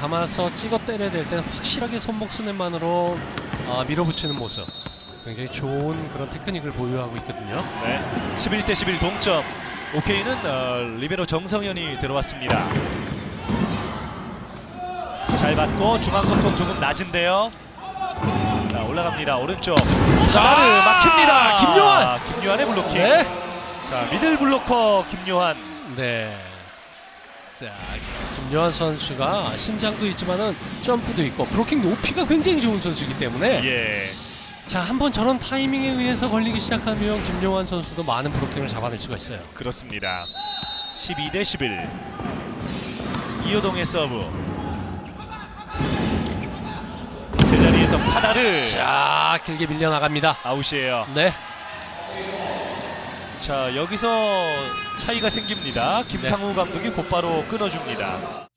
감아서 찍어 때려야 될 때는 확실하게 손목 수뇌만으로 아, 밀어붙이는 모습. 굉장히 좋은 그런 테크닉을 보유하고 있거든요. 네. 11대 11 동점. 오케이는 어, 리베로 정성현이 들어왔습니다. 잘 받고 중앙 속공 조금 낮은데요. 자 올라갑니다 오른쪽. 자를 막힙니다. 김요한! 김요한의 블로킹. 네. 자 미들 블로커 김요한. 네. 자, 김요한 선수가 신장도 있지만은 점프도 있고 브로킹 높이가 굉장히 좋은 선수이기 때문에 예. 자, 한번 저런 타이밍에 의해서 걸리기 시작하면 김용환 선수도 많은 브로킹을 잡아낼 수가 있어요. 그렇습니다. 12 대 11. 이호동의 서브. 제자리에서 파다르. 자, 길게 밀려나갑니다. 아웃이에요. 네. 자 여기서 차이가 생깁니다. 김상우 감독이 곧바로 끊어줍니다.